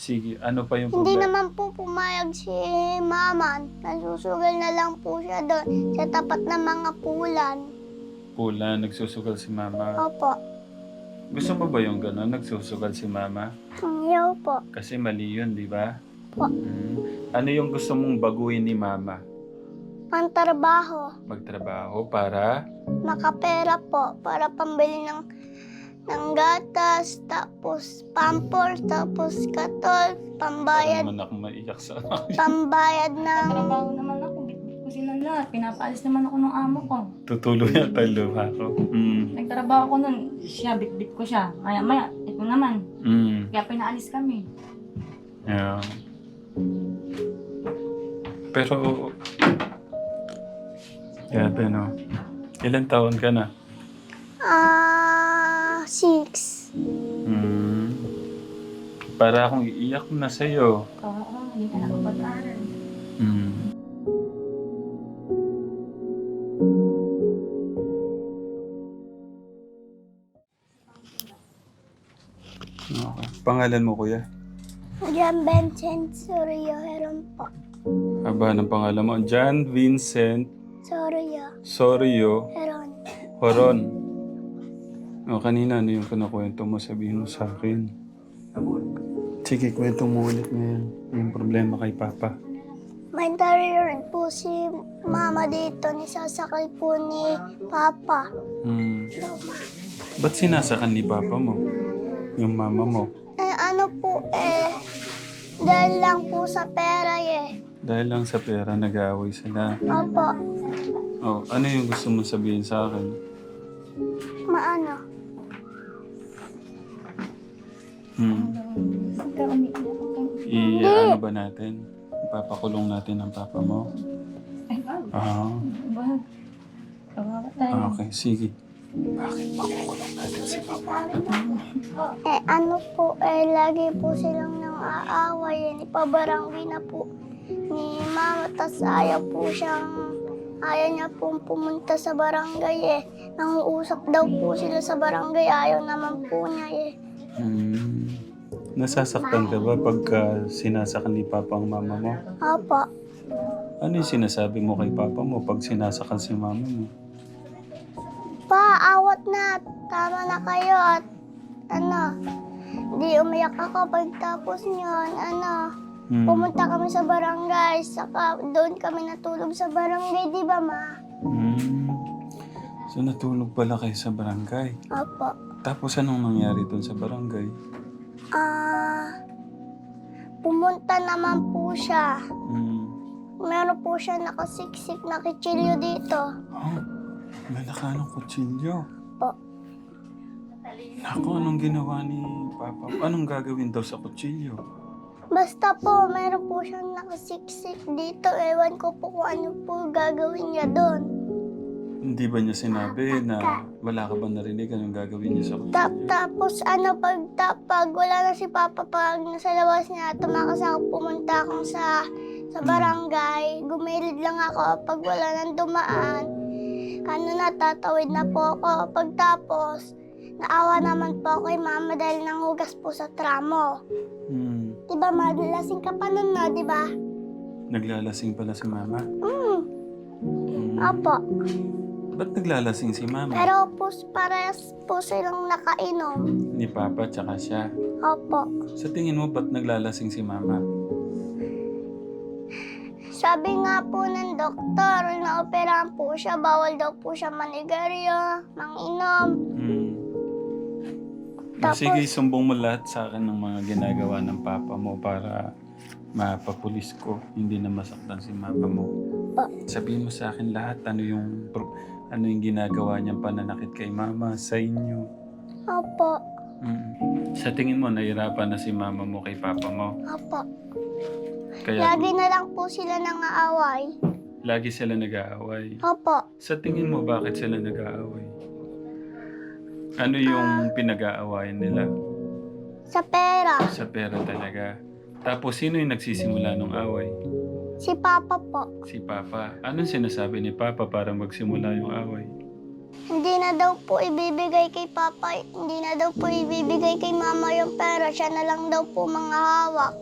Sige, ano pa yung Hindi problema? naman po pumayag si mama. Nasusugal na lang po siya doon sa tapat ng mga pulan. Pula, nagsusugal si mama. Opo. Gusto mo ba yung gano'n, nagsusugal si mama? Ayaw po. Kasi mali yun, di ba? Po. Mm. Ano yung gusto mong baguhin ni mama? Pantrabaho. Magtrabaho para? Makapera po para pambili ng ng gatas, tapos pampers, tapos katol, pambayad, Para naman ako maiyak sa pambayad ng Trabaho naman ako, bitbit ko silang lahat. Pinapaalis naman ako ng amo ko. Tutuloy yata yung luha ko. Mm. Nagtrabaho ko nun, siya, bitbit ko siya. Maya maya, ito naman. Mm. Kaya pinaalis kami. Yeah. Pero, grabe no. Ilan taon ka na? ah six. Mm. Para akong iiyak na sa'yo. Oo, hindi ka nakapag-aral. Mm. Okay. Pangalan mo, kuya? John Vincent Sorio Heron po. Aba, ng pangalan mo? John Vincent Sorio Sorio Heron. Horon. O, kanina, ano yung kinakwento mo? Sabihin mo sa akin. Sige, kwento mo ulit ngayon. Yung problema kay Papa. May rin po si mama dito, nisasakay po ni Papa. Hmm. Ba't sinasakan ni Papa mo? Yung mama mo? Eh ano po eh, dahil lang po sa pera eh. Dahil lang sa pera, nag-aaway sila. Opo, Oh, ano yung gusto mong sabihin sa akin? maano. Hmm. Ka umiiyak. huwag kang- I, ano ba natin? Ipapakulong natin ang papa mo? Ay, wag. Ah, Wag. Kawawa tayo. ah, okay. Sige. Bakit pakukulong natin si papa? Eh ano po eh, lagi po silang nang aaway eh. Ipabarangay na po ni mama, tas ayaw po siyang, ayaw niya po pumunta sa barangay eh. Nanguusap daw po sila sa barangay, ayaw naman po niya eh. Hmm. Nasasaktan ka ba pagka sinasakan ni Papa ang mama mo? Opo, Ano yung sinasabi mo kay Papa mo pag sinasakan si mama mo? pa, awat na, tama na kayo at ano, di umiyak ako pagtapos niyon, ano, Hmm. pumunta kami sa barangay, saka doon kami natulog sa barangay, di ba ma? Hmm. So natulog pala kayo sa barangay. Opo. Tapos anong nangyari dun sa barangay? Ah, pumunta naman po siya. Hmm. Meron po siya nakasiksik na kitsilyo dito. Oh, malaka ng kutsilyo. Po. Naku, anong ginawa ni Papa? Anong gagawin daw sa kutsilyo? Basta po, meron po siyang nakasiksik dito. Ewan ko po kung ano po gagawin niya doon. Hindi ba niya sinabi na wala ka ba narinig anong gagawin niya sa Tap, kutsilyo? tapos ano, pag, tap, pag wala na si Papa, pag nasa labas niya, tumakas ako, pumunta akong sa, sa barangay. Gumilid lang ako pag wala nang dumaan. Ano na, tatawid na po ako. Pagtapos, naawa naman po ako kay Mama dahil nangugas po sa tramo. Hmm. Diba, madalasing ka pa nun na, diba? Naglalasing pala si Mama? Hmm, Hmm. opo. Ba't naglalasing si Mama? Pero po, parehas po silang nakainom. Ni Papa tsaka siya. Opo. Sa tingin mo, ba't naglalasing si Mama? Sabi nga po ng doktor, naoperahan po siya, bawal daw po siya manigaryo, manginom. Hmm. Ah, Tapos- Sige, sumbong mo lahat sa akin ng mga ginagawa ng Papa mo para mapapulis ko, hindi na masaktan si Mama mo. Po. Sabihin mo sa akin lahat ano yung pro- ano yung ginagawa niyang pananakit kay Mama sa inyo. Opo, Mm. Sa tingin mo, nahirapan na si Mama mo kay Papa mo. opo. Kaya Lagi na lang po sila nang aaway. lagi sila nag-aaway. Opo, Sa tingin mo, bakit sila nag-aaway? Ano yung pinag-aawayan nila? sa pera. Sa pera talaga. Tapos, sino yung nagsisimula ng away? Si Papa po. Si Papa. Anong sinasabi ni Papa para magsimula yung away? Hindi na daw po ibibigay kay Papa, hindi na daw po ibibigay kay Mama yung pera. Siya na lang daw po mga hawak.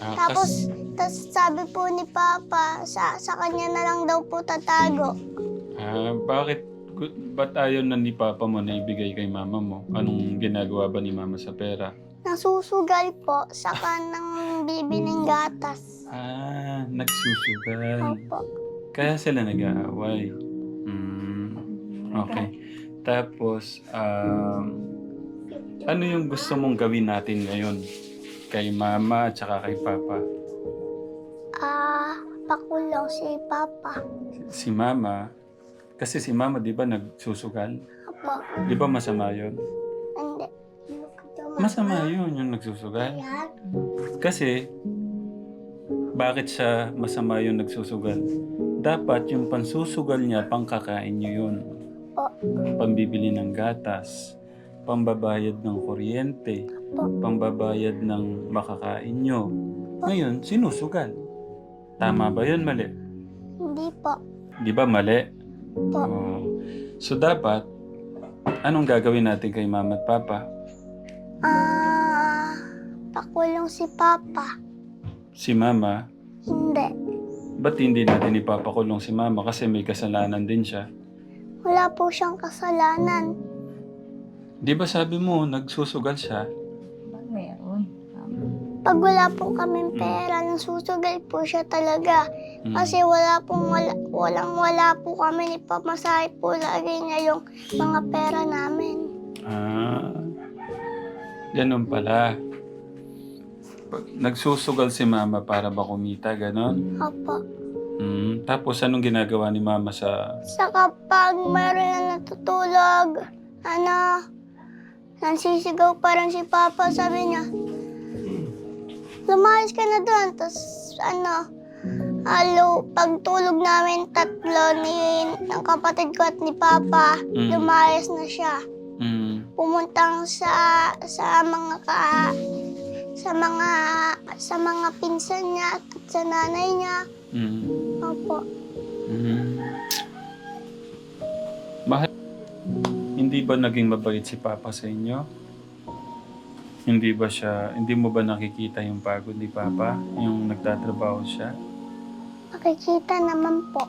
Ah, Tapos, tas sabi po ni Papa, sa, sa kanya na lang daw po tatago. Ah, bakit? Ba't ayaw na ni Papa mo na ibigay kay Mama mo? Anong ginagawa ba ni Mama sa pera? Nasusugal po sa kanang bibiling gatas. Ah, nagsusugal. Opo. Kaya sila nag-aaway. Hmm, okay. Tapos, um, ano yung gusto mong gawin natin ngayon? Kay Mama at saka kay Papa? Ah, pakulong si Papa. Si Mama, kasi si Mama, di ba, nagsusugal? Opo. Di ba masama yun? Masama yun, yung nagsusugal. Kasi, bakit siya masama yung nagsusugal? Dapat yung pansusugal niya, pangkakain niyo yun. Pambibili ng gatas, pambabayad ng kuryente, pambabayad ng makakain niyo. Ngayon, sinusugal. Tama ba yun? Mali? Hindi po. Di ba mali? Po. Oo. So dapat, anong gagawin natin kay mama at papa? Ah, pakulong si Papa. Si mama, Hindi. ba't hindi natin ipapakulong si mama kasi may kasalanan din siya? Wala po siyang kasalanan. Di ba sabi mo, nagsusugal siya? Ba't meron? Um, Pag wala po kaming pera, nasusugal po siya talaga. Mm. Kasi wala pong wala, walang wala po kami ni Pamasahe po lagi niya yung mga pera namin. Ah, ganun pala. Pag- Nagsusugal si mama para ba kumita, ganon? Opo. Mm. Tapos anong ginagawa ni mama sa... Sa kapag mayroon na natutulog, ano, nansisigaw pa rin si Papa, sabi niya, lumayas ka na doon. Tapos, ano, alo, pagtulog namin tatlo ni, ng kapatid ko at ni Papa, Mm. lumayas na siya. Pumuntang sa, sa mga ka, sa mga, sa mga pinsan niya at sa nanay niya. Mm. Opo. Mm. Mahal, hindi ba naging mabait si Papa sa inyo? Hindi ba siya, hindi mo ba nakikita yung pagod ni Papa? Yung nagtatrabaho siya? Makikita naman po.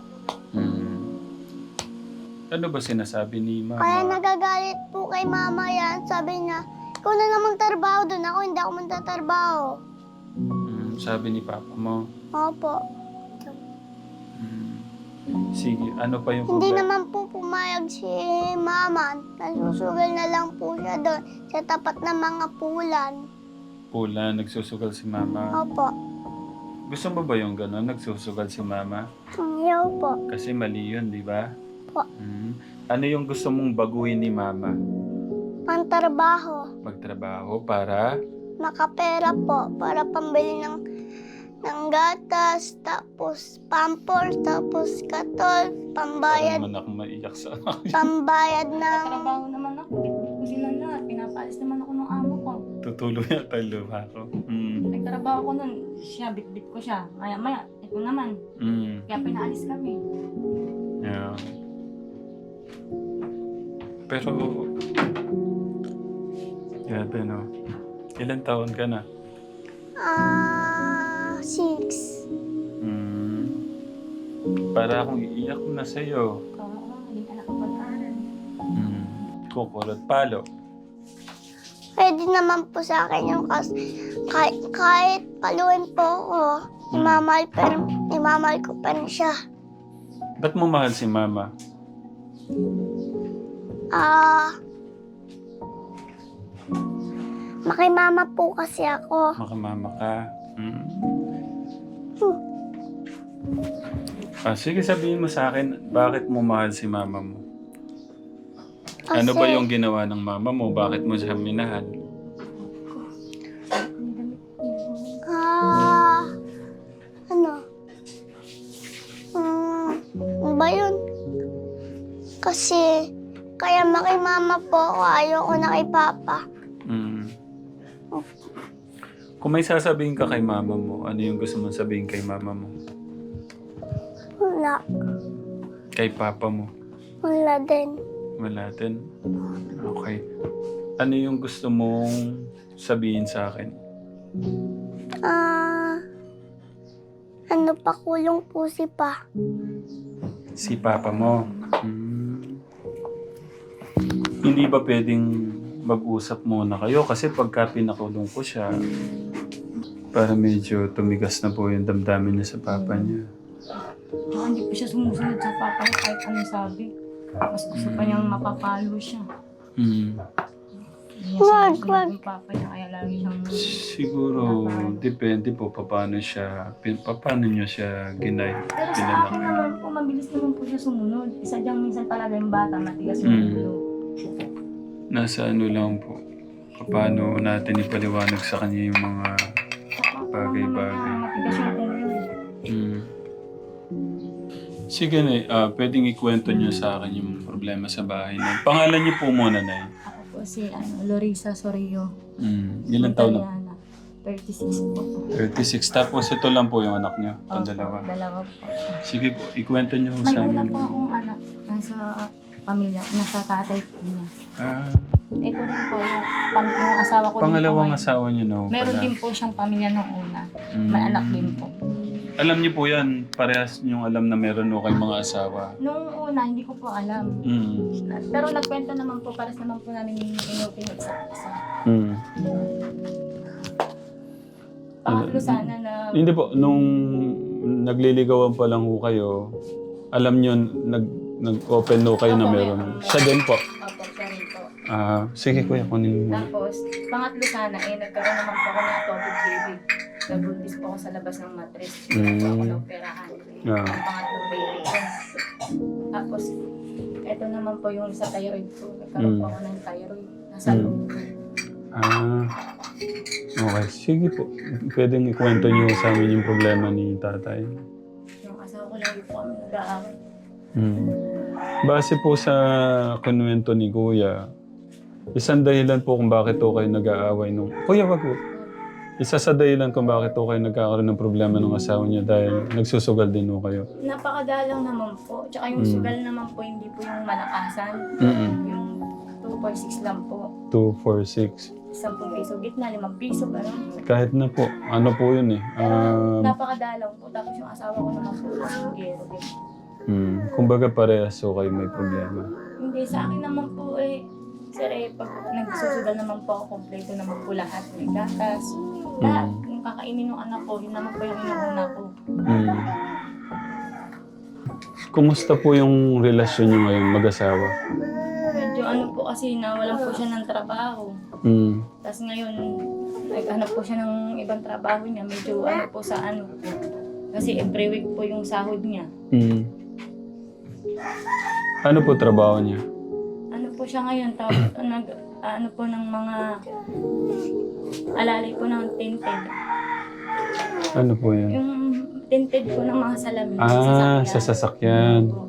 Ano ba sinasabi ni Mama? Kaya nagagalit po kay mama yan. Sabi niya, ikaw na lang magtrabaho doon. Ako hindi ako magtatrabaho. Mm, sabi ni Papa mo. Opo. Mm. Sige, ano pa yung Hindi problema? naman po pumayag si mama. Nasusugal na lang po siya doon sa tapat ng mga pulan. Pula, nagsusugal si Mama. Opo. Gusto mo ba yung gano'n? Nagsusugal si Mama? Ayaw po. Kasi mali yun, di ba? Po. Mm. Ano yung gusto mong baguhin ni Mama? Pantrabaho. Magtrabaho para... Makapera po para pambili ng ng gatas, tapos pampers, tapos katol, pambayad, Para naman ako maiyak sa anak. pambayad ng Trabaho naman ako. Ko sila lahat. Pinapaalis naman ako ng amo ko. Tutuloy yata yung luha ko. Mm. Nagtrabaho ko nun. Siya, bitbit ko siya. Maya maya, ito naman. Mm. Kaya pinaalis kami. Yeah. Pero... Grabe, no? Ilan taon ka na? ah, six. Mm. Para akong iiyak na sa'yo. Mm. Kukulot palo. Pwede naman po sa akin yung kas kahit, kahit paluin po ako, imamahal, pa rin, imamahal ko pa rin siya. Ba't mo mahal si Mama? Ah, makimama po kasi ako. Makamama ka. Mm. Ah, sige, sabihin mo sa akin, bakit mo mahal si mama mo? Ano ba Kasi- yung ginawa ng mama mo? Bakit mo siya minahal? Kay Papa. Mm. Kung may sasabihin ka kay mama mo, ano yung gusto mong sabihin kay mama mo? Wala, Kay papa mo? wala din. Wala din. Okay. Ano yung gusto mong sabihin sa akin? Ah, ano pa kulong po si pa? Si papa mo. Hmm. Hindi ba pwedeng mag-usap muna kayo? Kasi pagka pinakulong ko siya, para medyo tumigas na po yung damdamin niya sa papa niya. Tsaka hindi po siya sumusunod sa papa niya kahit anong sabi. Mas gusto pa niyang mapapalo siya. Hmm. Hindi niya Wag, sinusunod wag. yung papa niya kaya lagi siyang... Siguro, depende po paano siya, pin- paano niya siya ginay, Pero sa pinalaki. akin naman po, mabilis naman po siya sumunod. Isa diyang minsan talaga yung bata, matigas yung Mm. ulo. Nasa ano lang po, paano natin ipaliwanag sa kanya yung mga... Bagay-bagay. Mm. Sige na, ah, pwedeng ikwento niyo sa akin yung problema sa bahay na. Pangalan niyo po muna na Ako po si ano, Lorisa Sorio. mm. Ilan taon na? Italiana. 36 po. 36. Tapos ito lang po yung anak niyo, ang Opo, dalawa. Dalawa po. Sige po, ikwento niyo May sa una amin. po akong anak. Nasa pamilya, nasa tatay po niya. Ah, Ito rin po yung, pang, yung asawa ko pangalawang din po. asawa niyo na Meron pala. din po siyang pamilya nung una. Mm. May anak din po. Alam niyo po yan, parehas niyong alam na meron o kayong mga asawa. Nung una, hindi ko po alam. Mm. Pero nagkwento naman po, pares naman po namin inupin sa isa. Mm. Pangatlo sana na Hindi po, nung nagliligawan pa lang ho kayo, alam niyo, nag, nag-open no kayo na Opo, meron. meron. Siya din po. Opo, siya rin po. Ah, sige kuya, kunin mo. Tapos, pangatlo sana, eh, nagkaroon naman po ako ng atopic baby. Nabuntis po ako sa labas ng matres. Hindi po ako Mm. na-operahan. Ah. Ang pangatlong baby ko. Tapos, eto naman po yung sa thyroid ko. Nagkaroon Mm. po ako ng thyroid. Nasa Mm. loob. Ah, okay. Sige po. Pwedeng ikwento niyo sa amin yung problema ni tatay. Yung asawa ko lagi po kami nag-aaway. Hmm. Base po sa konwento ni Kuya, isang dahilan po kung bakit po kayo nag-aaway nung... Kuya, wag po. Isa sa dahilan kung bakit po kayo nagkakaroon ng problema ng asawa niya dahil nagsusugal din po kayo. Napakadalang naman po. Tsaka yung Mm. sugal naman po, hindi po yung malakasan. Mm-mm. Yung 2.6 lang po. 2, 4, 6. 10 piso gitna, 5 piso, gano'n. Kahit na po. Ano po yun eh. Um, Napakadalang po. Tapos yung asawa ko naman po, din. Hmm, kumbaga parehas so kayo may problema. Hindi, sa akin naman po eh, sir eh, pag nagsusugal naman po ako, kompleto naman po lahat. May gatas, lahat. Mm. Yung kakainin ng anak ko, yun naman po yung inuuna ko. Hmm. Kumusta po yung relasyon niyo ngayon mag-asawa? Medyo ano po kasi, nawalan po siya ng trabaho. Hmm. Tapos ngayon, naghanap po siya ng ibang trabaho niya. Medyo ano po sa ano. Kasi every week po yung sahod niya. Hmm. Ano po trabaho niya? Ano po siya ngayon, tapos nag, ano po ng mga alalay po ng tinted. Ano po yan? Yung tinted po ng mga salamin. Ah, sa sasakyan. Opo.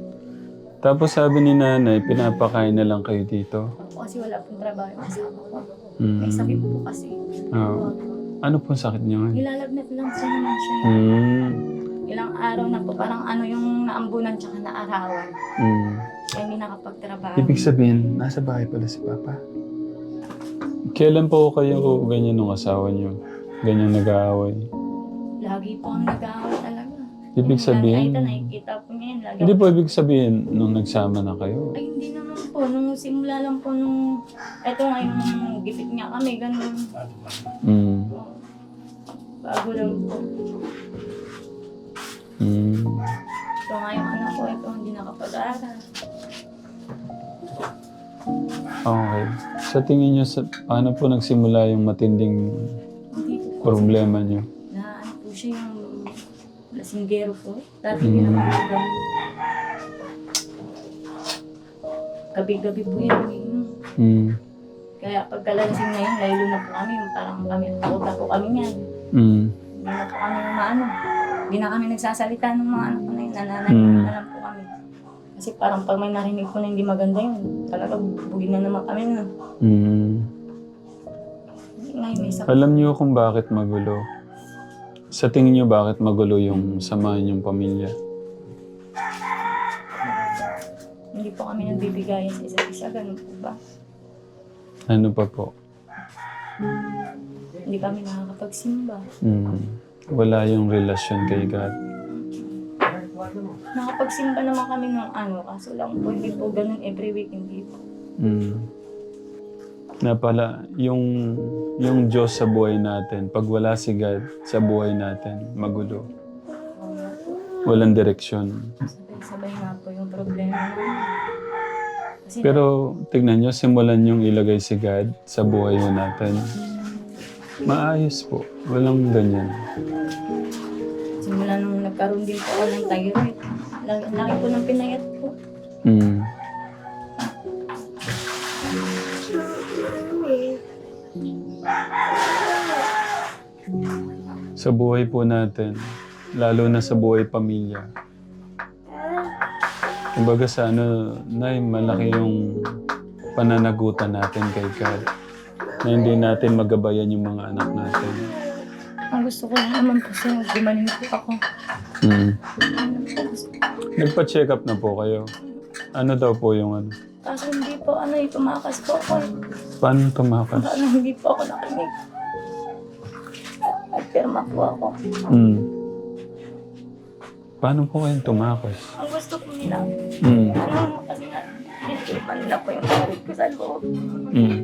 Tapos sabi ni nanay, pinapakain na lang kayo dito. Opo, Kasi wala pong trabaho yung asawa ko. Hmm. May sakit po kasi. Oo. Ano po sakit niya ngayon? Nilalagnat lang po naman siya. Hmm. Ilang araw na po, parang ano yung naambunan tsaka naarawan. Hmm. Hindi nakapagtrabaho. Ibig sabihin, nasa bahay pala si Papa. Kailan po kayo ganyan nung asawa niyo? Ganyan nag-aaway? Lagi po ang nag-aaway talaga. Ibig sabihin, Nakita, nakikita po niya yun. Lagi hindi ako- po ibig sabihin nung nagsama na kayo. Ay, hindi naman po. Nung simula lang po nung... Eto nga yung gipit niya kami, ganun. Hmm. Bago lang po. Hmm. So nga yung anak ko, ito hindi nakapag-aaral. Okay. Sa tingin niyo, sa, paano po nagsimula yung matinding Hindi po po. problema niyo? Na ano po siya yung lasinggero po. Dati Mm. mm. naman po ganun. Gabi-gabi po umiinom. Hmm. Kaya pagkalalasing na yun, laylo na po kami. Parang kami, takot na po kami niyan. Hmm. Hindi na po kami maano. Hindi na kami nagsasalita ng mga anak ko na yun. Nananay Mm. na lang po kami. Kasi parang pag may narinig po na hindi maganda yun, talaga bugin na naman kami na. Hmm. Ngayon may sakit. Alam niyo kung bakit magulo? Sa tingin niyo bakit magulo yung samahan yung pamilya? Hindi hindi po kami nagbibigayan sa isa't isa. Ganun po ba? Ano pa po? Hindi kami nakakapagsimba. Mm. Wala yung relasyon kay God. Nakapagsimba naman kami ng ano, kaso lang po, hindi po ganun every week, hindi po. Mm. Na pala, yung, yung Diyos sa buhay natin, pag wala si God sa buhay natin, magulo. Walang direksyon. Sabay-sabay nga po yung problema. Kasi Pero tignan nyo, simulan yung ilagay si God sa buhay natin. Maayos po. Walang ganyan. Simula nung nagkaroon din po ng thyroid, laki, laki po ng pinayat ko. Mm. Sa buhay po natin, lalo na sa buhay pamilya. Kumbaga sa ano, Nay, malaki yung pananagutan natin kay God. Na hindi natin magabayan yung mga anak natin. Gusto ko naman po siya, gumaling po ako. Mm. Ano Nagpa-check up na po kayo. Ano daw po yung ano? Kaso hindi po, ano eh, tumakas po ako. eh. Paano tumakas? Ano, hindi po ako nakinig. Nagpirma po ako. Mm. Paano po kayong tumakas? Ang gusto ko nila, Mm. ano, kasi nga, nilipan nila po yung karit ko sa loob. Mm.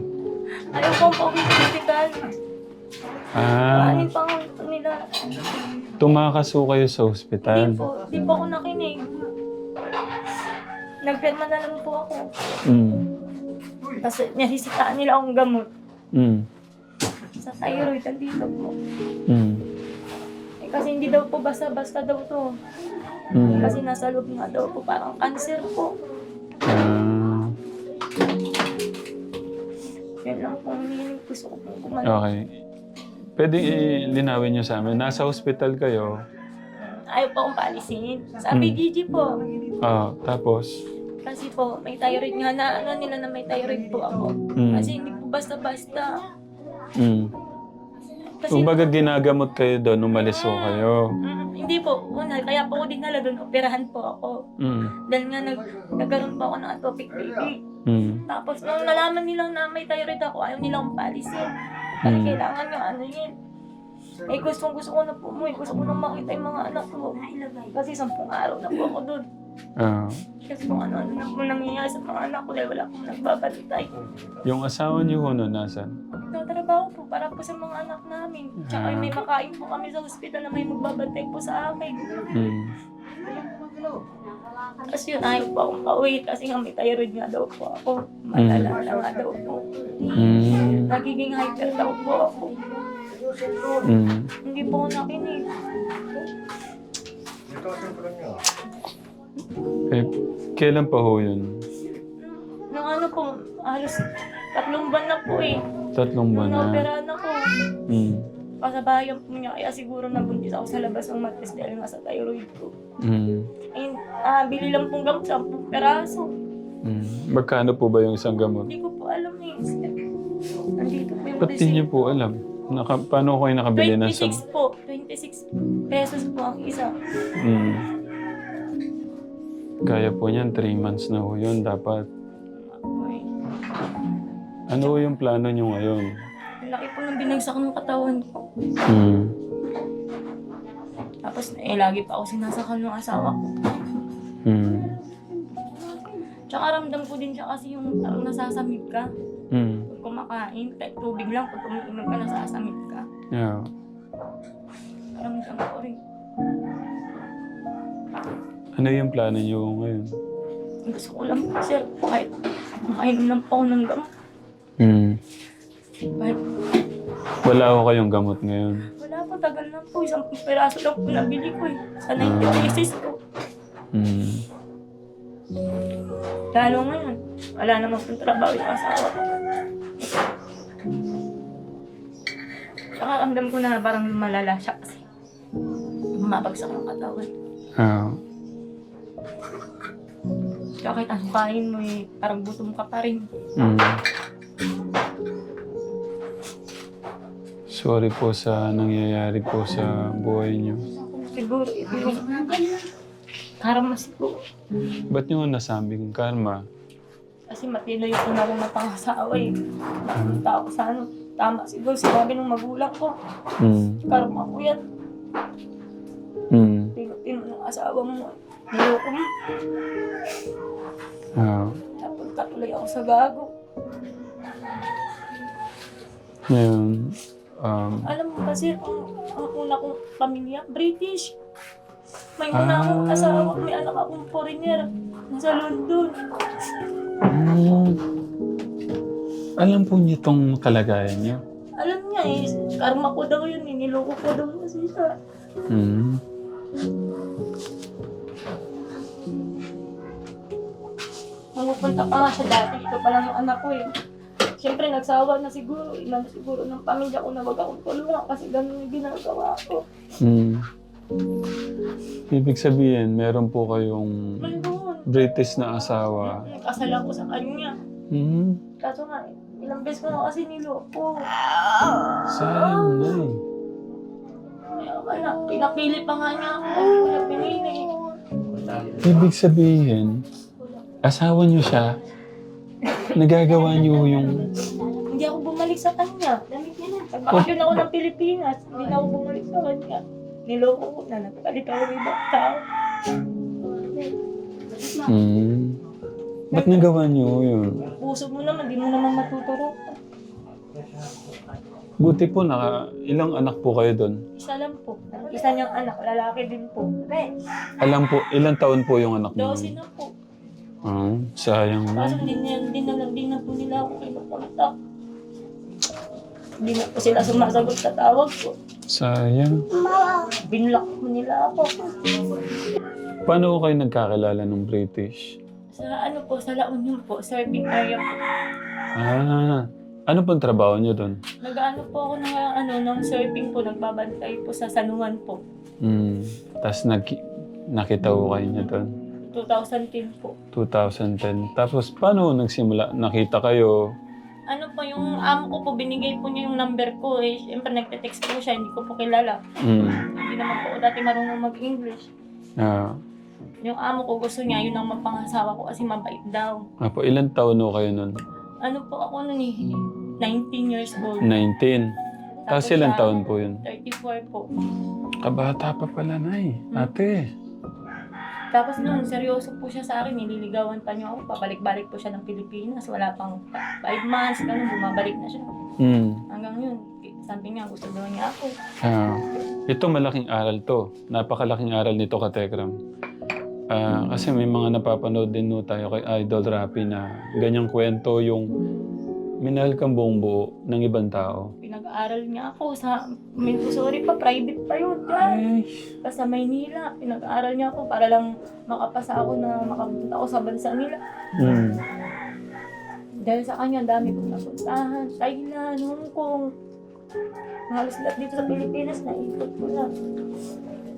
Ayaw ko po sa hospital. Ah, Ano pa nila? tumakas po kayo sa Hindi ospital. po, hindi po ako nakinig. Nagpirma na lang po ako. Mm. Kasi nasisitaan nila akong gamot. Mm. Sa thyroid, andito po. Mm. Eh, kasi hindi daw po basta-basta daw to. Mm. Kasi nasa loob nga daw po, parang cancer po. Ah, Yan lang po ang gusto ko pong gumaling. okay. Pwede ilinawin niyo sa amin. Nasa ospital kayo. Ayaw po akong paalisin. Sabi Mm. Gigi po, Ah, tapos. kasi po may thyroid nga na ano nila na may thyroid po ako. Mm. Kasi hindi po basta-basta. Mm. Kasi Kumbaga ginagamot kayo doon, umalis po kayo. Mm, hindi po, una, kaya po ko dinala doon, operahan po ako. Mm. Dahil nga nag, nagkaroon po ako ng atopic baby. Mm. Tapos nung nalaman nilang na may thyroid ako, ayaw nilang paalisin. Kasi Mm. kailangan nga ano yun. Eh gustong gusto ko na po mo, gusto ko na makita yung mga anak ko. Kasi sampung araw na po ako doon. Ah, Kasi kung ano-ano na po nangyayari sa mga anak ko dahil wala akong nagbabantay. yung asawa niyo ho no, nasan? Nagtatrabaho po para po sa mga anak namin. Tsaka Ah. may makain po kami sa ospital na may magbabantay po sa akin. Mm. Tapos yun, ayaw po akong pauwi kasi nga may thyroid nga daw po ako. Malala na nga daw po. Mm. Nagiging hyper daw po ako. Mm. Hindi po ako nakinig. Eh, kailan pa ho yun? Nung ano po, halos tatlong buwan na po eh. Tatlong Nung buwan na. naoperahan ako. Mm. Kasabayan po niya, kaya siguro nabuntis ako sa labas ng matres dahil nga sa thyroid ko. Mm. Eh, ah, bili lang pong gamot, 10 peraso. Mm. Magkano po ba yung isang gamot? Hindi ko po alam eh. Nandito po yung Ba't di niyo po alam? Naka, paano ko kayo nakabili ng isang... 26 po. 26 pesos po ang isa. Mm. Kaya po niyan, 3 months na ho yun. Dapat. Ano ho yung plano niyo ngayon? ang laki po ng binagsak ng katawan ko. Mm. Tapos eh, lagi pa ako sinasakal ng asawa ko. Mm. Tsaka ramdam ko din siya kasi yung parang nasasamid ka. Mm. Kumakain, kahit tubig lang, pag umiinom ka, nasasamid ka. Yeah. Ramdam ko rin. Ano yung plano niyo ngayon? Gusto ko lang, sir, kahit makainom lang po ako ng gamot. Mm. Kahit Wala ho kayong gamot ngayon. wala po, tagal lang po. Isang peraso lang po nabili ko eh. Sa 90 pesos ko. Mm. Lalo ngayon, wala namang pong trabaho yung asawa ko. Tsaka ramdam ko na parang lumalala siya kasi. Bumabagsak ang katawan. Ah. Tsaka kahit ano kain mo eh, parang gutom ka pa rin. Mm. Sorry po sa nangyayari po sa buhay niyo. Siguro ito yung Karma siguro. Ba't nyo nasabing karma? Kasi matino yung una kong napangasawa eh. Napunta ako sa ano. Tama siguro sinabi ng magulang ko. Hmm. Karma ko yan. Hmm. Tino-tino ng asawa mo. Niloko mo. Ah. Napunta tuloy ako sa gago. Ngayon, um, Alam mo kasi, ang, ang una kong pamilya, British. May una akong Ah. asawa, may anak akong foreigner. Nasa London. hmm. alam po niyo itong kalagayan niyo. Alam niya eh, karma ko daw yun, eh. niloko ko daw kasi siya. Hmm. Mamupunta pa nga siya dati, ito pa lang yung anak ko eh. Siyempre, nagsawa na siguro, ilan siguro ng pamilya ko na wag akong tulungan kasi ganun yung ginagawa ko. Hmm. Ibig sabihin, meron po kayong Mayroon. British na asawa. Kasal ako sa kanya. Hmm. Kaso nga, ilang beses ko na kasi niloko. Sayang na eh. Kaya wala, pinapili pa nga niya ako. Hindi ko na pinili. Ibig sabihin, asawa niyo siya, nagagawa niyo yung... Hindi ako bumalik sa kanya. Pagpakasyon ako ng Pilipinas, hindi na ako bumalik sa kanya. Niloko ko na, nagpalit ako ng ibang tao. Hmm. Ba't nagawa niyo yun? Puso mo naman, di mo naman matuturo. Buti po, naka, ilang anak po kayo doon? Isa lang po. Isa niyang anak, lalaki din po. Alam po, ilang taon po yung anak niyo? Dose na po. Ah, sayang na. Kaso hindi na, hindi na, hindi na po nila ako kinukontak. Hindi na po sila sumasagot sa tawag ko. Sayang. Binlock po nila ako. Paano ko kayo nagkakilala ng British? Sa ano po, sa La Union po, surfing area po. Ah, ano pong trabaho niyo doon? Nag-ano po ako ng, ano, ng surfing po, nagbabantay po sa San Juan po. Hmm. Tapos nag nakita ko kayo niya doon. 2010 po. 2010. Tapos paano nagsimula? Nakita kayo? Ano po, yung amo ko po, binigay po niya yung number ko eh. Siyempre, nagte-text po siya, hindi ko po kilala. Hmm. Hindi naman po dati marunong mag-English. Ah, Yung amo ko gusto niya, yun ang mapangasawa ko kasi mabait daw. apo, ilang taon ho kayo nun? Ano po ako nun eh, 19 years old. 19. Tapos ilang siya, taon po yun? 34 po. Kabata pa pala, Nay. Ate. Tapos noon, seryoso po siya sa akin, nililigawan pa niyo ako. Pabalik-balik po siya ng Pilipinas. Wala pang 5 months, ganun, bumabalik na siya. Hmm. Hanggang yun, sabi niya, gusto daw niya ako. Ah, ito malaking aral to. Napakalaking aral nito ka Tekram. Ah, kasi may mga napapanood din no tayo kay Idol Rapi na ganyang kwento yung minahal kang buong buo ng ibang tao. Pinag-aaral niya ako sa, sorry pa, private pa yun. Yan. Pa sa Maynila, pinag-aaral niya ako para lang makapasa ako na makapunta ako sa bansa nila. Hmm. Dahil sa kanya, ang dami kong napuntahan. Thailand, Hong Kong. Halos lahat dito sa Pilipinas, naikot ko na.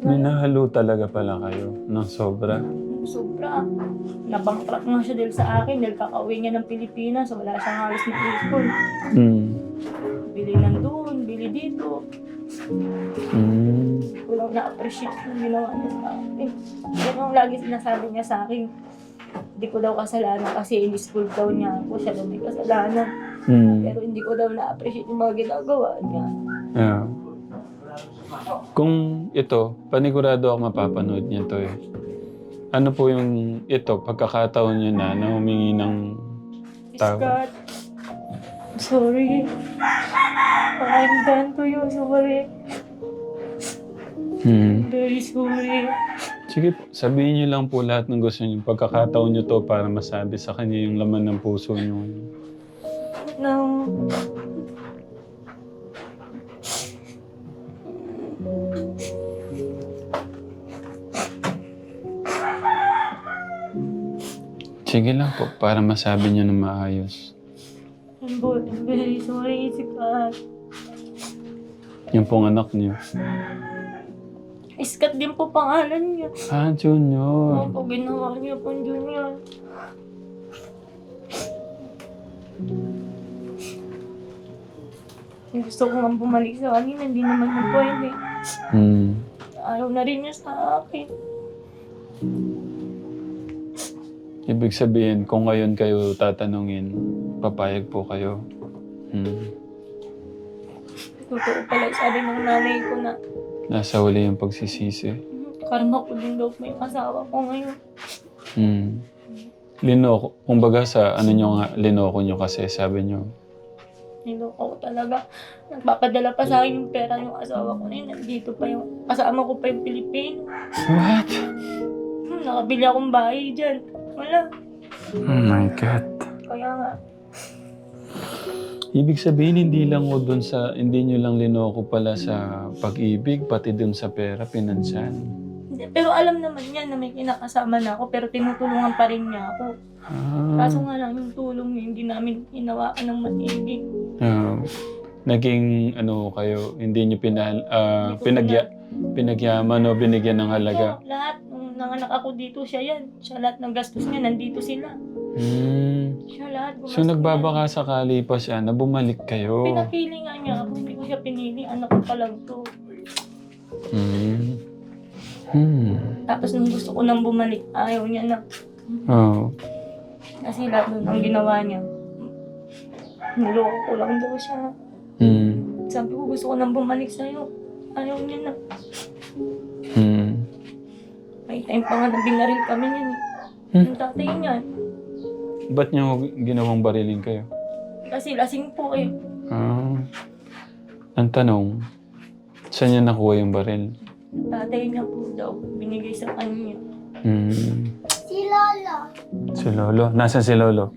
Minahalo talaga pala kayo ng sobra. Sobra. Nabankrupt nga siya dahil sa akin. Dahil kakauwi niya ng Pilipinas. Wala siyang halos na ipon. Hmm. Bili ng doon, bili dito. Hmm. Walang na-appreciate yung ginawa niya sa akin. Yan ang lagi sinasabi niya sa akin. Hindi ko daw kasalanan kasi in school daw niya ako. Siya daw may kasalanan. Hmm. Pero hindi ko daw na-appreciate yung mga ginagawa niya. Yeah. Kung ito, panigurado ako mapapanood niya to eh. Ano po yung ito, pagkakataon niyo na na humingi ng Tawad. Scott, sorry. I'm done to you. Sorry. Hmm. Very sorry. Sige po, sabihin niyo lang po lahat ng gusto niyo. Pagkakataon niyo to para masabi sa kanya yung laman ng puso niyo. No. Sige lang po, para masabi niyo na maayos. Bo- I'm very sorry, Scott. Yung pong anak niyo. Scott din po pangalan niya. Ah, Junior. Opo, ginawa niya po junior. Gusto ko nga bumalik sa kanina, hindi naman na pwede. Hmm. Ayaw na rin niya sa akin. Ibig sabihin, kung ngayon kayo tatanungin, papayag po kayo. Hmm. Totoo pala, sabi ng nanay ko na, Nasa huli yung pagsisisi. karma ko din daw may asawa ko ngayon. Hmm. Linoko, kumbaga sa ano nyo nga, linoko nyo kasi sabi nyo. Niloko ko talaga. Nagpapadala pa sa akin yung pera yung asawa ko na yun. Nandito pa yung, kasama ko pa yung Pilipino. What? Hmm, nakabili akong bahay dyan. Wala. Oh my God. Kaya nga, Ibig sabihin, hindi lang o dun sa, hindi nyo lang linoko pala sa pag-ibig, pati dun sa pera, pinansyal. Hindi, Pero alam naman niya na may kinakasama na ako, pero tinutulungan pa rin niya ako. Ah, Kaso nga lang yung tulong niya, hindi namin hinawakan ng matiging. ah, naging ano kayo, hindi nyo pinal, ah, Hindi ko pinagya, pinagyaman o binigyan ng halaga. So, lahat, nung nanganak ako dito, siya yan. Siya lahat ng gastos niya, nandito sila. Hmm. Siya lahat So nagbabaka sakali pa siya na bumalik kayo. Pinapili nga niya ako, hindi ko siya pinili. Anak ko pa lang to. Hmm. Hmm. Tapos nung gusto ko nang bumalik, ayaw niya na. Oh. Kasi lahat nun ang ginawa niya. Niloko ko lang daw siya. Hmm. Sabi ko, gusto ko nang bumalik sa'yo. Ayaw niya na. Hmm. May time pa nga nabing na rin kami niyan. eh. Hmm. Yung tatay niya. Ba't nyo ginawang barilin kayo? Kasi lasing po eh. Ah. Ang tanong, saan niya nakuha yung baril? Tatay niya po daw. Binigay sa kanya. Hmm. Si Lola. Si Lolo. Nasaan si Lolo?